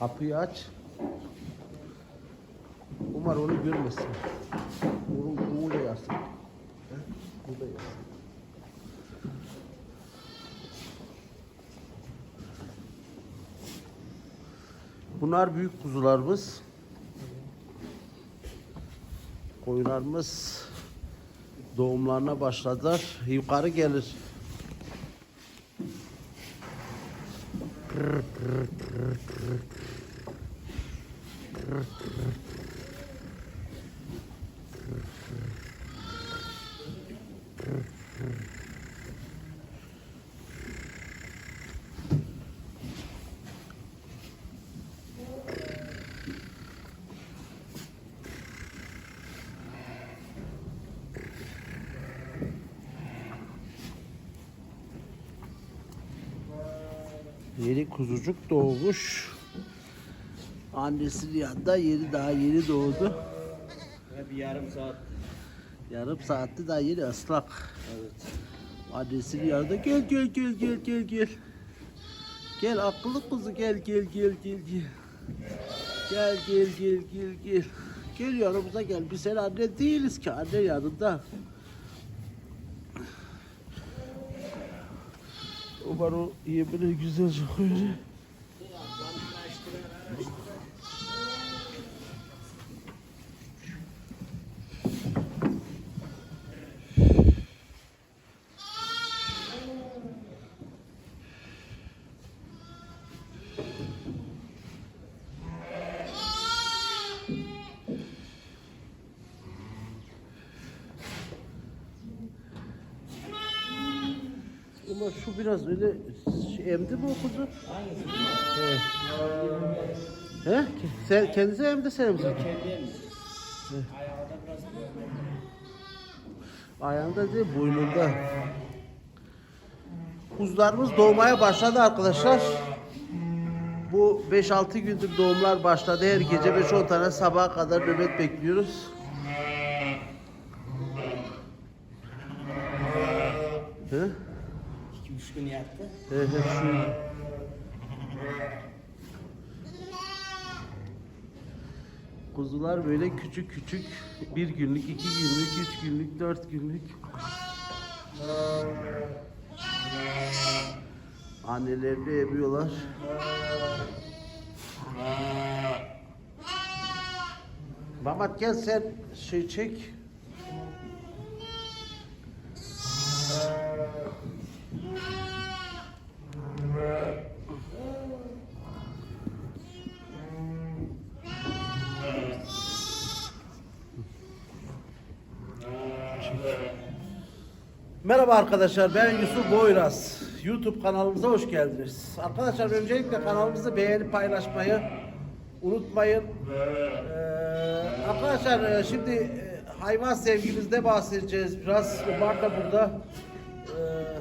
Kapıyı aç. Umar onu görmesin. Onu burada yarsın. He? Burada yarsın. Bunlar büyük kuzularımız. Koyunlarımız doğumlarına başladılar. Yukarı gelir. Yeni kuzucuk doğmuş. Annesinin yanında yeni daha yeni doğdu. Bir yarım saat. Yarım saatti daha yeni ıslak. Evet. Annesinin yanında gel gel gel gel gel gel. Gel akıllı kuzu gel gel gel gel gel. Gel gel gel gel gel. Gel yanımıza gel. Biz senin anne değiliz ki. Anne yanında. Umar o yemini güzelce koyuyor. Biraz öyle şey, emdi mi o kuzu? He. He? Sen, kendisi emdi sen emdi? Kendim. Ayağında biraz değil boynunda. Kuzularımız doğmaya başladı arkadaşlar. Bu 5-6 gündür doğumlar başladı. Her gece 5-10 tane sabaha kadar nöbet bekliyoruz. He? Üç gün yattı. He şu. Kuzular böyle küçük küçük bir günlük, iki günlük, üç günlük, dört günlük. Annelerini emiyorlar. Mamat gel sen şey çek. Merhaba arkadaşlar ben Yusuf Boyraz. YouTube kanalımıza hoş geldiniz. Arkadaşlar öncelikle kanalımızı beğenip paylaşmayı unutmayın. Ee, arkadaşlar e, şimdi e, hayvan sevgimizde bahsedeceğiz biraz. Umar da burada. Ee,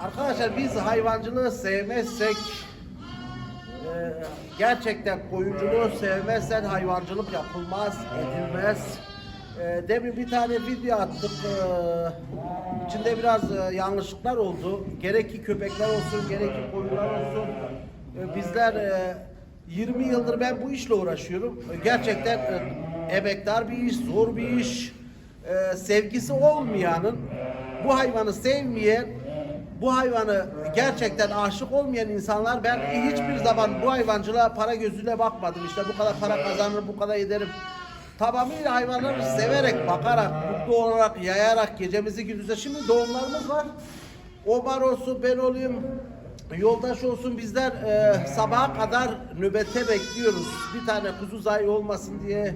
arkadaşlar biz hayvancılığı sevmezsek ee, gerçekten koyunculuğu sevmezsen hayvancılık yapılmaz, edilmez. Ee, demin bir tane video attık. Ee, içinde biraz e, yanlışlıklar oldu. Gerek ki köpekler olsun, gerek ki koyunlar olsun. Ee, bizler e, 20 yıldır ben bu işle uğraşıyorum. Gerçekten e, emektar bir iş, zor bir iş. Sevgisi olmayanın, bu hayvanı sevmeyen bu hayvanı gerçekten aşık olmayan insanlar ben hiçbir zaman bu hayvancılığa para gözüyle bakmadım. İşte bu kadar para kazanırım, bu kadar ederim. Tamamıyla hayvanları severek, bakarak, mutlu olarak, yayarak gecemizi gündüzde. Şimdi doğumlarımız var. Omar olsun, ben olayım, yoldaş olsun bizler e, sabaha kadar nöbette bekliyoruz. Bir tane kuzu zayi olmasın diye,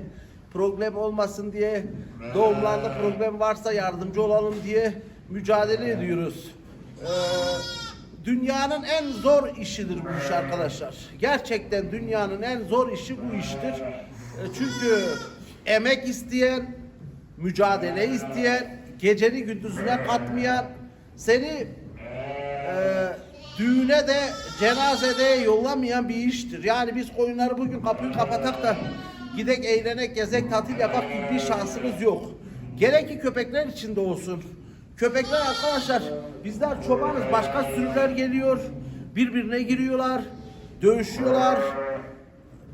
problem olmasın diye, doğumlarda problem varsa yardımcı olalım diye mücadele ediyoruz. Ee, dünyanın en zor işidir bu iş arkadaşlar. Gerçekten dünyanın en zor işi bu iştir. Ee, çünkü emek isteyen, mücadele isteyen, geceni gündüzüne katmayan, seni e, düğüne de cenazede yollamayan bir iştir. Yani biz koyunları bugün kapıyı kapatak da gidek eğlenek, gezek, tatil yapak gibi bir şansımız yok. Gerek ki köpekler içinde olsun. Köpekler arkadaşlar bizler çobanız başka sürüler geliyor. birbirine giriyorlar, dövüşüyorlar.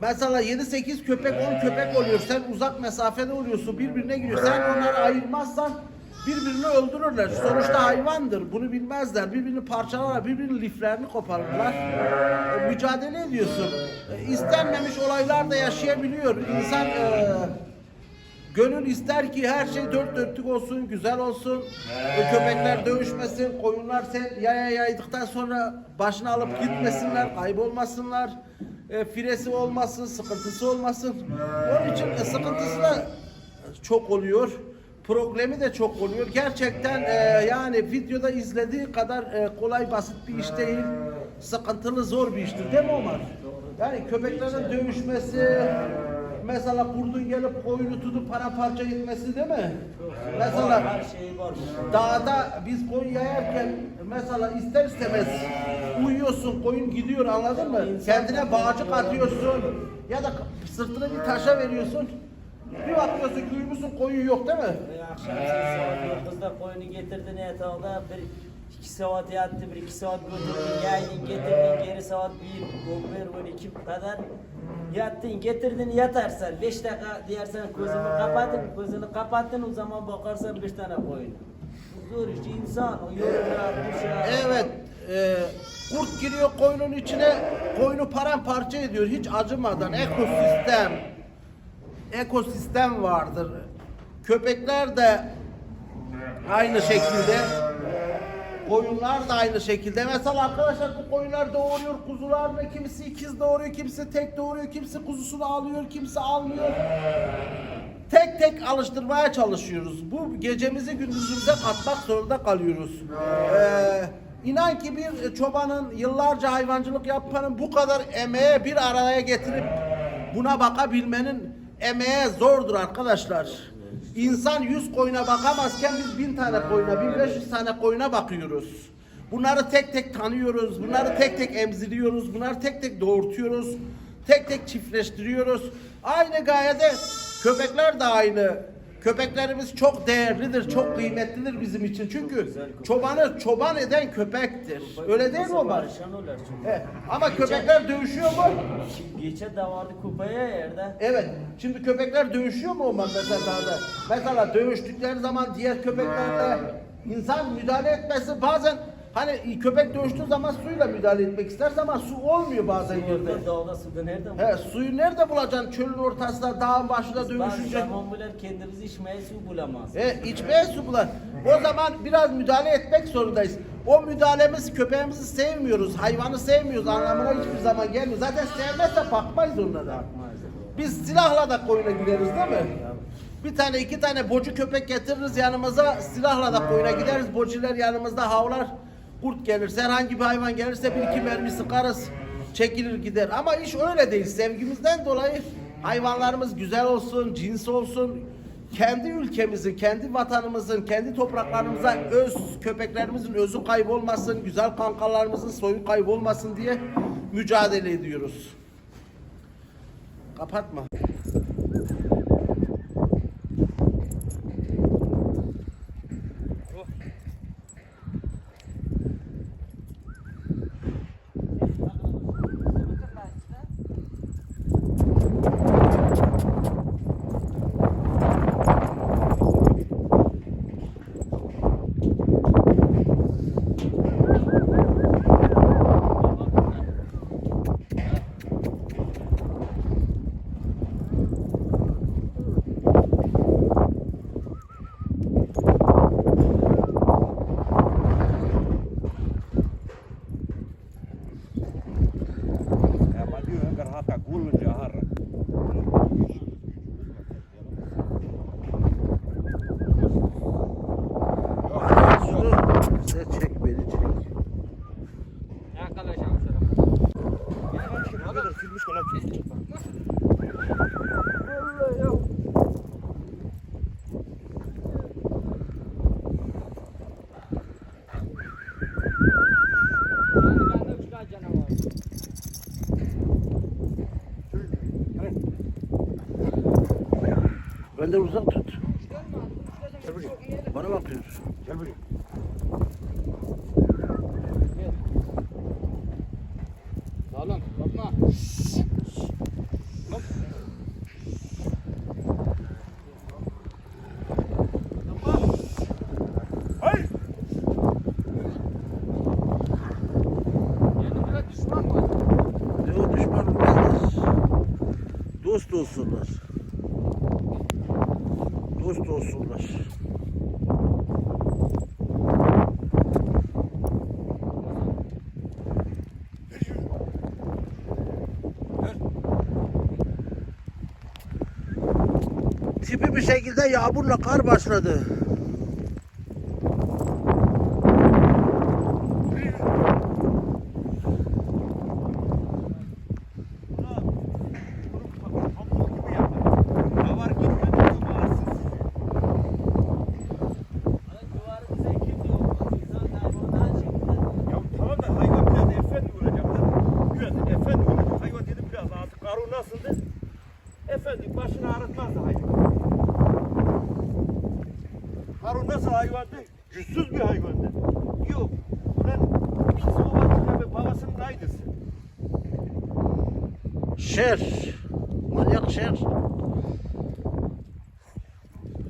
Mesela 7-8 köpek 10 köpek oluyor. Sen uzak mesafede oluyorsun. Birbirine giriyor. Sen onları ayırmazsan birbirini öldürürler. Sonuçta hayvandır. Bunu bilmezler. Birbirini parçalarlar. Birbirinin liflerini koparırlar. E, mücadele ediyorsun. E, istenmemiş olaylar da yaşayabiliyor. İnsan e, Gönül ister ki her şey dört dörtlük olsun, güzel olsun. E, köpekler dövüşmesin, koyunlar sen yaya yaydıktan sonra başını alıp gitmesinler, kaybolmasınlar. E, firesi olmasın, sıkıntısı olmasın. Onun için e, sıkıntısı da çok oluyor. Problemi de çok oluyor. Gerçekten e, yani videoda izlediği kadar e, kolay basit bir iş değil. Sıkıntılı zor bir iştir değil mi Omar? Yani köpeklerin dövüşmesi, mesela kurdun gelip koyunu tutup paramparça etmesi değil mi? Mesela Her şeyi var. dağda biz koyun yayarken mesela ister istemez uyuyorsun koyun gidiyor anladın mı? Kendine bağcık atıyorsun ya da sırtını bir taşa veriyorsun. Bir bakıyorsun ki uyumuşsun koyun yok değil mi? Akşam saat 9'da koyunu getirdin yatağda bir iki saat yattı, bir iki saat götürdün, yaydın, getirdin, geri saat bir, 11, 12 kadar yattın, getirdin, yatarsan, beş dakika diyersen gözünü kapatın, gözünü kapattın, o zaman bakarsan bir tane koyun. Zor iş, insan, o yorulur, düşer. Evet. e, kurt giriyor koyunun içine koyunu paramparça ediyor hiç acımadan ekosistem ekosistem vardır. Köpekler de aynı şekilde koyunlar da aynı şekilde. Mesela arkadaşlar bu koyunlar doğuruyor kuzularını kimisi ikiz doğuruyor, kimisi tek doğuruyor, kimisi kuzusunu alıyor, kimisi almıyor. Tek tek alıştırmaya çalışıyoruz. Bu gecemizi gündüzümüze katmak zorunda kalıyoruz. Ee, inan ki bir çobanın yıllarca hayvancılık yapanın bu kadar emeğe bir araya getirip buna bakabilmenin emeğe zordur arkadaşlar. İnsan 100 koyuna bakamazken biz 1000 tane koyuna, 1500 tane koyuna bakıyoruz. Bunları tek tek tanıyoruz, bunları tek tek emziriyoruz, bunları tek tek doğurtuyoruz, tek tek çiftleştiriyoruz. Aynı gayede köpekler de aynı. Köpeklerimiz çok değerlidir, çok kıymetlidir bizim için. Çünkü çobanı çoban eden köpektir. Öyle değil mi Omar? Evet. Ama köpekler dövüşüyor mu? Geçe de vardı kupaya yerde. Evet. Şimdi köpekler dövüşüyor mu Omar mesela dağda? Mesela dövüştükleri zaman diğer köpeklerle insan müdahale etmesi bazen hani köpek dövüştüğü zaman suyla müdahale etmek isterse ama su olmuyor bazen yerde. Orada dağda suda nereden He, suyu nerede bulacaksın? Çölün ortasında, dağın başında zaman bile kendimiz içmeye su bulamaz. E, içmeye su bular. O zaman biraz müdahale etmek zorundayız. O müdahalemiz köpeğimizi sevmiyoruz, hayvanı sevmiyoruz anlamına hiçbir zaman gelmiyor. Zaten sevmezse bakmayız onlara. Biz silahla da koyuna gideriz değil mi? Bir tane iki tane bocu köpek getiririz yanımıza silahla da koyuna gideriz. Bociler yanımızda havlar. Kurt gelirse herhangi bir hayvan gelirse bir iki mermi sıkarız. Çekilir gider. Ama iş öyle değil. Sevgimizden dolayı hayvanlarımız güzel olsun, cins olsun. Kendi ülkemizin, kendi vatanımızın, kendi topraklarımıza öz köpeklerimizin özü kaybolmasın, güzel kankalarımızın soyu kaybolmasın diye mücadele ediyoruz. Kapatma. Ja Bize çek beni çek. Ne kadar sürmüş kadar çek. Benden uzak tut. Gel buraya. Bana bakıyor. Gel buraya. Hayır. Yok düşman olmazlar. Dost olsunlar. Dost olsunlar. Tipi bir şekilde yağmurla kar başladı. Pamuk gibi yapar. Davar gitmedi mi bağırsız? Duvarı bize kim diyor? İnsan hayvandan çıktı. Ya tamam da hayvan biraz efendi olacak lan. Biraz efendi olacak. Hayvan dedim biraz ağzı karu nasıldı? Efendi başını ağrıtmazdı hayvan. Karu nasıl hayvandı? Güçsüz bir hayvandı. Yok. Ulan ikisi babasıyla ve babasının aynısı. Şer. Manyak şer.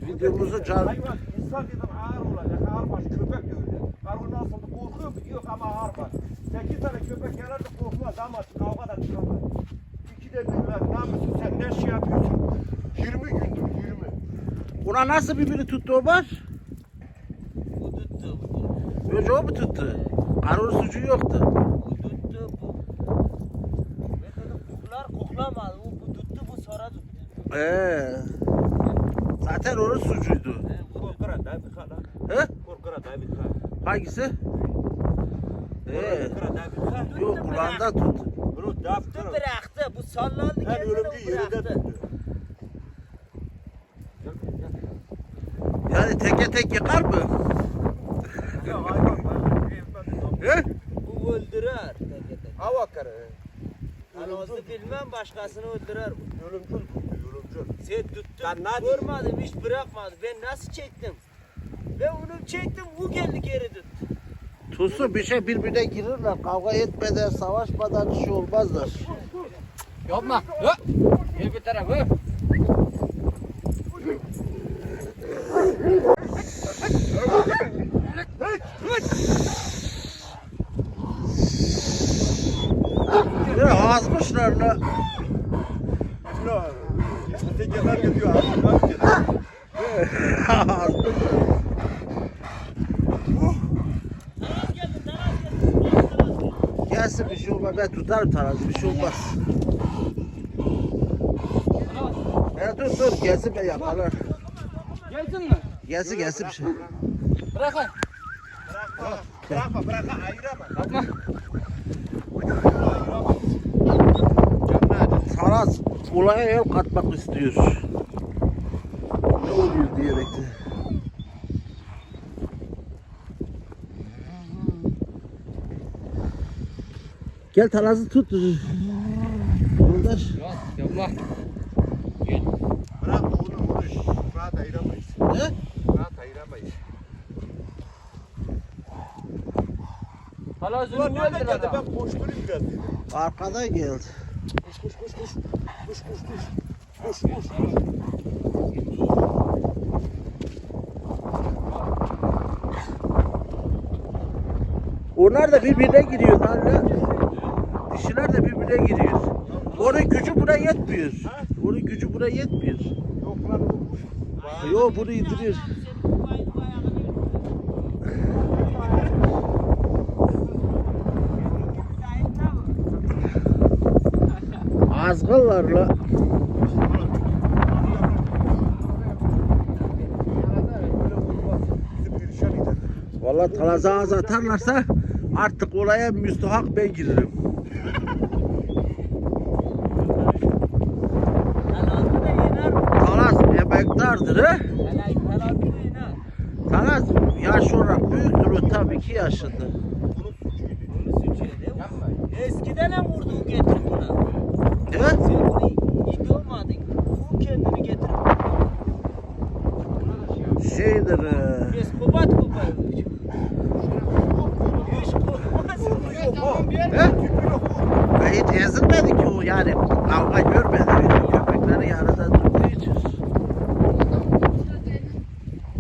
Videomuzu can... Hayvan insan dedim ağır olacak. Ağır baş köpek de öyle. Karu nasıldı? Korkuyor mu? Yok ama ağır baş. Sekiz tane köpek yanar da korkmaz ama kavga da çıkamaz. İki de dediler ne yapıyorsun sen? Ne şey yapıyorsun? 20 gündür 20. Buna nasıl birbirini tuttu o var? Önce o mu tuttu? Karın suçu yoktu. Bu tuttu bu. Ben dedim kuklar kuklamadı. Bu, bu tuttu bu sonra tuttu. Ee, zaten onun tuttu. Korkara da bir kala. He? Korkara da bir kala. Hangisi? Ee, Korkara da bir kala. yok kulağından tuttu. Bunu da Tuttu bıraktı. Bu sallandı kendini ölümcü yerinde bıraktı. tuttu. Yani teke tek yıkar mı? He? Bu öldürür. Hava karı. Anozlu bilmem başkasını öldürür. bu. Ölümcül tuttu, ölümcül. Sen tuttun. Ben ne? Vurmadım hiç bırakmadı. Ben nasıl çektim? Ben onu çektim bu geldi geri tuttu. Tutsun bir şey birbirine girirler. Kavga etmeden, savaşmadan şey olmazlar. Yapma. Ya. Gel bir tarafa. Bir azmışlar la. Ya, tekeler gidiyor. Abi, abi, Azmışlar. Taraz geldi, taraz geldi. Gelsin bir şey olmaz. Ben tutarım tarazı. Bir şey olmaz. Ya dur dur. Gelsin ben yakalar. Geldin mi? Gelsin gelsin bir şey. Bırak lan. Bırakma, bırakma, ayırama. Yapma. Taraz olaya el katmak istiyor. Ne oluyor diyerek de. Gel tarazı tut. Yoldaş. Ya yapma. Bırakma onu, onu rahat ayıramayız. Ne? Rahat ayıramayız. Hala Ulan nereden geldi? adam. Ben koşturayım biraz. Arkadan geldi. Koş, koş, koş, koş. Koş, koş, koş. Koş, koş. Onlar da birbirine giriyor hala. Dişiler de birbirine giriyor. Onun gücü buna yetmiyor. Onun gücü buna yetmiyor. Yok lan o kuş. Yo bunu indiriyor. Senin bu ayını ayağını Azgınlar la. Bizi perişan eder. Vallahi talaza ağız atarlarsa artık olaya müstahak ben girerim. Emektardır he. Talaz yaş olarak büyüktür tabii ki yaşında. Eskiden hem vurdu o getirip buna. Mi? Sen bunu iyi olmadın. Bu kendini getirip Şeydir e, Biz kubat kubat. Hiç korkmaz. Yok o. he? Tipi yok o. hiç ezilmedi ki o yani kavga görmedi. Köpekleri yanında durduğu için. Ee, hı?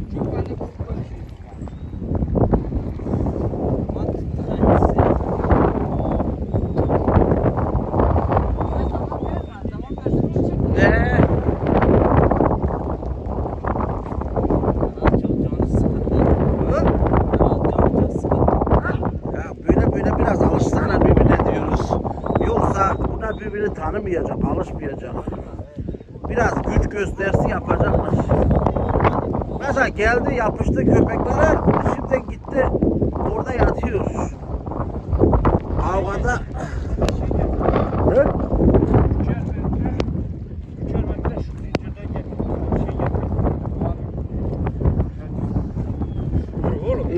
Ya böyle böyle biraz alışsınlar birbirine diyoruz. Yoksa bunlar birbirini tanımayacak, alışmayacak. Biraz güç gösterisi yapacaklar. Mesela geldi yapıştı köpeklere, şimdi gitti orada yatıyor. Kavgada... Hı?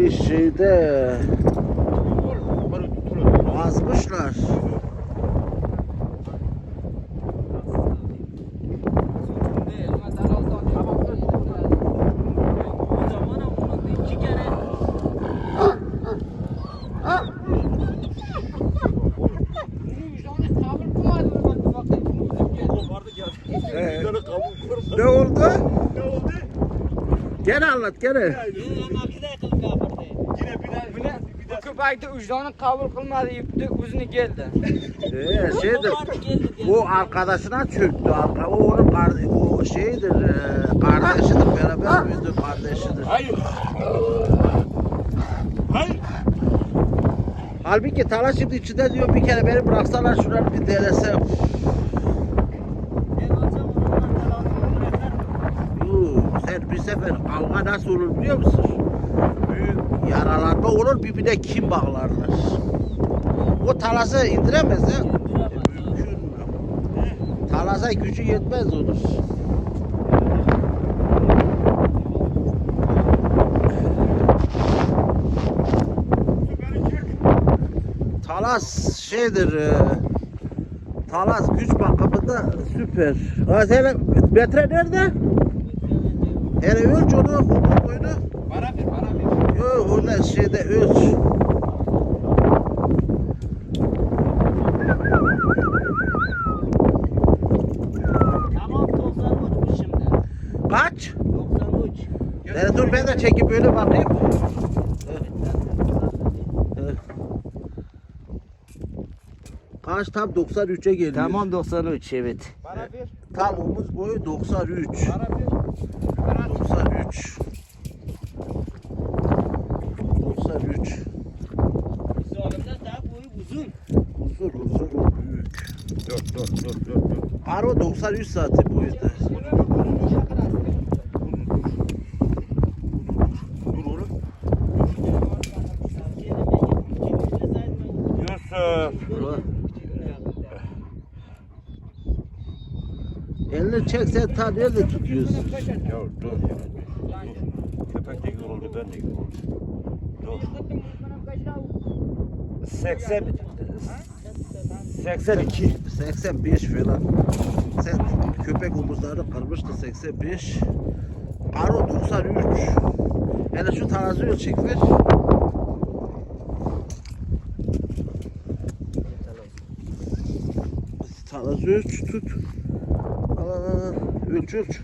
İş şeyde azmışlar. Ee, ne oldu? Ne oldu? Gene anlat gene. Bu köpekte vicdanı kabul kılmadı yıktı uzunu geldi. Ee, şeydir. Bu arkadaşına çöktü. Arka, o onun kardeşi, o şeydir, e, kardeşidir. Beraber büyüdü kardeşidir. Hayır. Hayır. Halbuki Tala şimdi içinde diyor bir kere beni bıraksalar şunları bir denesem. Yoo, sen bir sefer kavga nasıl olur biliyor musun? Büyük yaralanma olur birbirine kim bağlarlar. O talası indiremez ya. Mümkün mü? Talasa gücü yetmez olur. Talas şeydir. E, Talas güç bakımında süper. Ha metre nerede? Yani ölç onu, onu boyunu. Bana bir bana bir. Yok orada şeyde ölç. Tamam 93 şimdi. Kaç? 93. Yani dur ben de çekip böyle bakayım. Kaç tam 93'e geliyor. Tamam 93 evet. Bana bir. Tam omuz boyu 93. Bana bir. Bana 93. 93. Zorunda daha boyu uzun. Uzun uzun o büyük. Dur dur dur dur dur. Karo 93 zaten boyunda. Dur oğlum. Yusuf. Elini çek sen ta nerede tutuyorsun? Ya dur. Dur. Köpek de yoruldu ben de yoruldum. Dur. 80 82 85 falan. Sen köpek omuzlarını kırmıştı 85. Karo 93. Hele şu teraziyi çek ver. Terazi ölç tut. Al. Ölç ölç.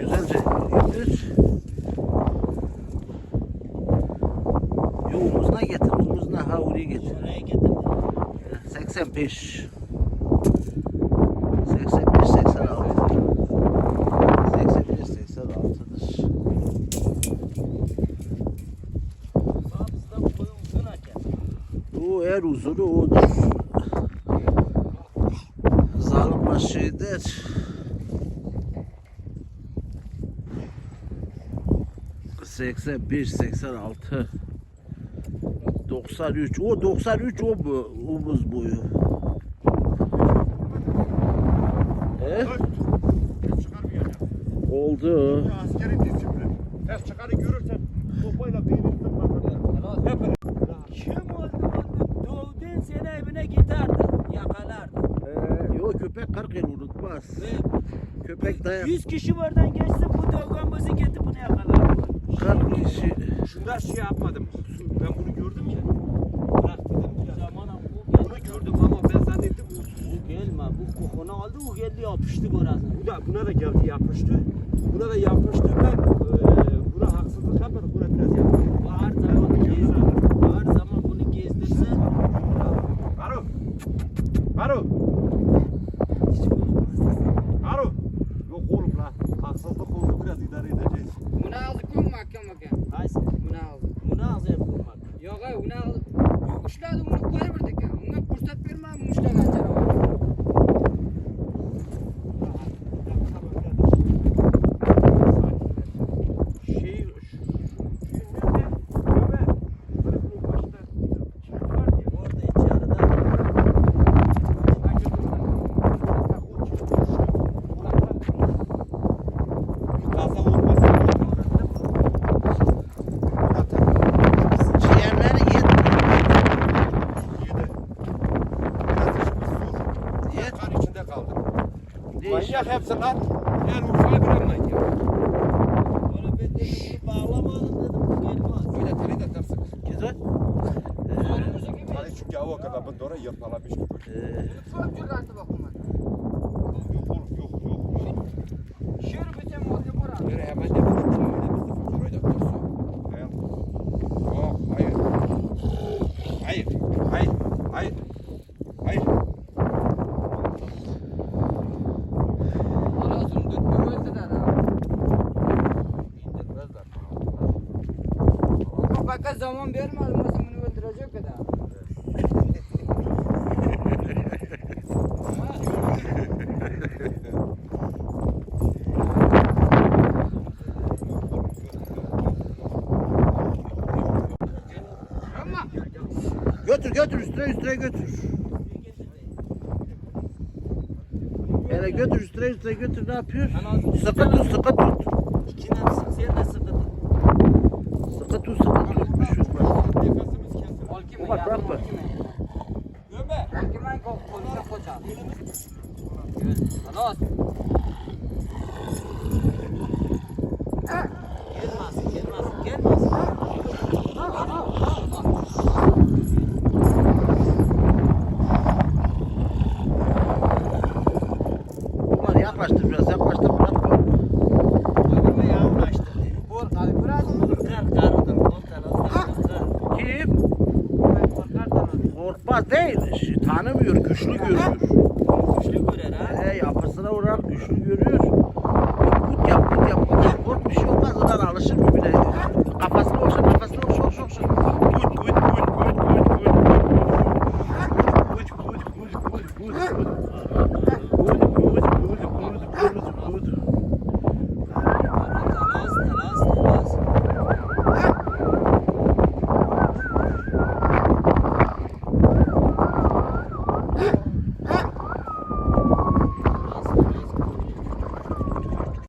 Güzelce indir. Yo getir. Omuzuna ha oraya getir. Oraya getirdim. 85 85 86 85 86'dır. Babızda boyu uzun hakem. Bu en uzunu odur. Zalim başıdır. Seksen beş, seksen altı, doksan üç. O doksan üç o bu omuz boyu. He? Oldu. Askeri disiplin. Ses çıkarı görürsen sopayla beynini zıplatır. Hep Kim oldu doğduğun sene evine giderdi. Yakalardı. Ee, yo köpek 40 yıl unutmaz. Köpek dayan. 100 kişi buradan geçse bu dövgamızı getirip bunu yakalardı. 40 kişi. Şunda şey yapmadım. Ben bunu gördüm ya. Bırak dedim biraz. Zamana bu Bunu gördüm ama ben zannettim bu. Bu gelme. Bu kokunu aldı. O geldi yapıştı burasına. Bu da buna da geldi yapıştı. Buna da yapıştı. Ben eee buna haksızlık yapmadım. Buna biraz yapıştı. Bu her zaman gez, her zaman bunu gezdirse Aro. Aro. Aro. Yok oğlum la. Haksızlık oldu biraz idare edeceğiz. Buna aldık mı mahkeme bakayım? Hayır. Buna aldık. Ağzıya koymak. Yok ay buna aldık. Uşladı bunu koyverdik ya. Buna fırsat verme bunu uşlagan canavar. Şey, şu, şu nerede? Ömer. Hani bunun başında çift var ya. Orada içeride Ciğerleri yet. Manyak hepsi lan. Yani ufağa bir anlayın ya. Ona ben dedim ki bağlamadın dedim bu gelmez. Böyle teli de tersin. Güzel. Hani çünkü hava kadar bu doğru yapalamış gibi. Çok cürlantı bak bunlar. Yok oğlum yok yok. Şöyle bir şey oldu bura. Böyle hemen de bir öyle bir sıfır Yok hayır. Hayır. Hayır. Hayır. Hayır. Anasını dökme öldüler ha. İndirmezler. Ama fakat zaman vermez. Nasıl bunu öldürecek kadar. Götür götür üstüne üstüne götür. Yani götür üstüne üstüne götür ne yapıyor? Sıkı tut sıkı tut. İkinden sık sen de sıkı tut. Sıkı tut sıkı tut. Bir şey olmaz. Nefesimiz kesildi. Olkime Bak, ya. bak, bak. Ömer. Olkime kok polise koça. Anas. Gelmez, gelmez, gelmez. Ulan yaklaştır biraz yaklaştır bırakma. Önüme yaklaştı. Bol hadi biraz. Korkar karıdan, korkar azdan Kim? korkar. Korkar Korkmaz değil. Tanımıyor güçlü görüyor. güçlü görer ha. E, yapısına olarak güçlü görüyor.